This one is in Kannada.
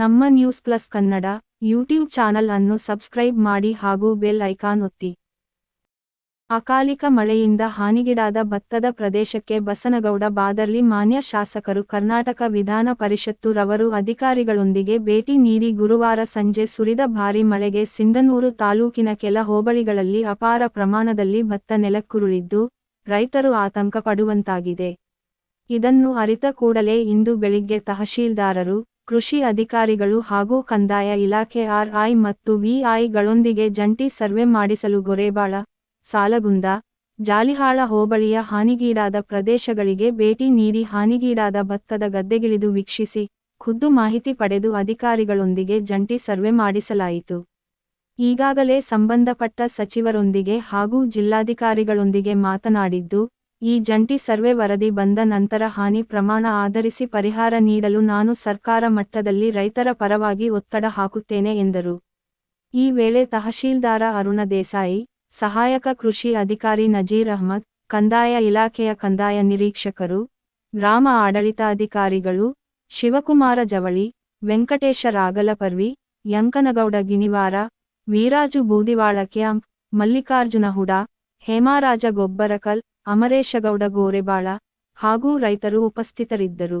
ನಮ್ಮ news plus Kannada YouTube channel ಅನ್ನು ಸಬ್ಸ್ಕ್ರೈಬ್ ಮಾಡಿ ಹಾಗೂ ಬೆಲ್ ಐಕಾನ್ ಒತ್ತಿ. ಅಕಾಲಿಕ ಮಳೆಯಿಂದ ಹಾನಿಗೀಡಾದ ಭತ್ತದ ಪ್ರದೇಶಕ್ಕೆ ಬಸನಗೌಡ ಬಾದರ್ಲಿ ಮಾನ್ಯ ಶಾಸಕರು ಕರ್ನಾಟಕ ವಿಧಾನ ಪರಿಷತ್ತು ರವರು ಅಧಿಕಾರಿಗಳೊಂದಿಗೆ ಭೇಟಿ ನೀಡಿ ಗುರುವಾರ ಸಂಜೆ ಸುರಿದ ಭಾರೀ ಮಳೆಗೆ ಸಿಂಧನೂರು ತಾಲೂಕಿನ ಕೆಲ ಹೋಬಳಿಗಳಲ್ಲಿ ಅಪಾರ ಪ್ರಮಾಣದಲ್ಲಿ ಭತ್ತ ನೆಲಕ್ಕುರುಳಿದ್ದು ರೈತರು ಆತಂಕ ಪಡುವಂತಾಗಿದೆ ಇದನ್ನು ಅರಿತ ಕೂಡಲೇ ಇಂದು ಬೆಳಿಗ್ಗೆ ತಹಶೀಲ್ದಾರರು ಕೃಷಿ ಅಧಿಕಾರಿಗಳು ಹಾಗೂ ಕಂದಾಯ ಇಲಾಖೆ ಆರ್ಐ ಮತ್ತು ವಿಐಗಳೊಂದಿಗೆ ಜಂಟಿ ಸರ್ವೆ ಮಾಡಿಸಲು ಗೊರೆಬಾಳ, ಸಾಲಗುಂದ, ಜಾಲಿಹಾಳ ಹೋಬಳಿಯ ಹಾನಿಗೀಡಾದ ಪ್ರದೇಶಗಳಿಗೆ ಭೇಟಿ ನೀಡಿ ಹಾನಿಗೀಡಾದ ಭತ್ತದ ಗದ್ದೆಗಿಳಿದು ವೀಕ್ಷಿಸಿ, ಖುದ್ದು ಮಾಹಿತಿ ಪಡೆದು ಅಧಿಕಾರಿಗಳೊಂದಿಗೆ ಜಂಟಿ ಸರ್ವೆ ಮಾಡಿಸಲಾಯಿತು. ಈಗಾಗಲೇ ಸಂಬಂಧಪಟ್ಟ ಸಚಿವರೊಂದಿಗೆ ಹಾಗೂ ಜಿಲ್ಲಾಧಿಕಾರಿಗಳೊಂದಿಗೆ ಮಾತನಾಡಿದ್ದು ಈ ಜಂಟಿ ಸರ್ವೆ ವರದಿ ಬಂದ ನಂತರ ಹಾನಿ ಪ್ರಮಾಣ ಆಧರಿಸಿ ಪರಿಹಾರ ನೀಡಲು ನಾನು ಸರ್ಕಾರ ಮಟ್ಟದಲ್ಲಿ ರೈತರ ಪರವಾಗಿ ಒತ್ತಡ ಹಾಕುತ್ತೇನೆ ಎಂದರು. ಈ ವೇಳೆ ತಹಶೀಲ್ದಾರ ಅರುಣ ದೇಸಾಯಿ, ಸಹಾಯಕ ಕೃಷಿ ಅಧಿಕಾರಿ ನಜೀರ್ ಅಹ್ಮದ್, ಕಂದಾಯ ಇಲಾಖೆಯ ಕಂದಾಯ ನಿರೀಕ್ಷಕರು, ಗ್ರಾಮ ಆಡಳಿತಾಧಿಕಾರಿಗಳು, ಶಿವಕುಮಾರ ಜವಳಿ, ವೆಂಕಟೇಶ ರಾಗಲಪರ್ವಿ, ಯಂಕನಗೌಡ ಗಿಣಿವಾರ, ವೀರಾಜು ಬೂದಿವಾಳ ಕ್ಯಾಂಪ್, ಮಲ್ಲಿಕಾರ್ಜುನ ಹುಡಾ, ಹೇಮಾರಾಜ ಗೊಬ್ಬರಕಲ್ ಅಮರೇಶಗೌಡ ಗೋರೆಬಾಳ ಹಾಗೂ ರೈತರು ಉಪಸ್ಥಿತರಿದ್ದರು.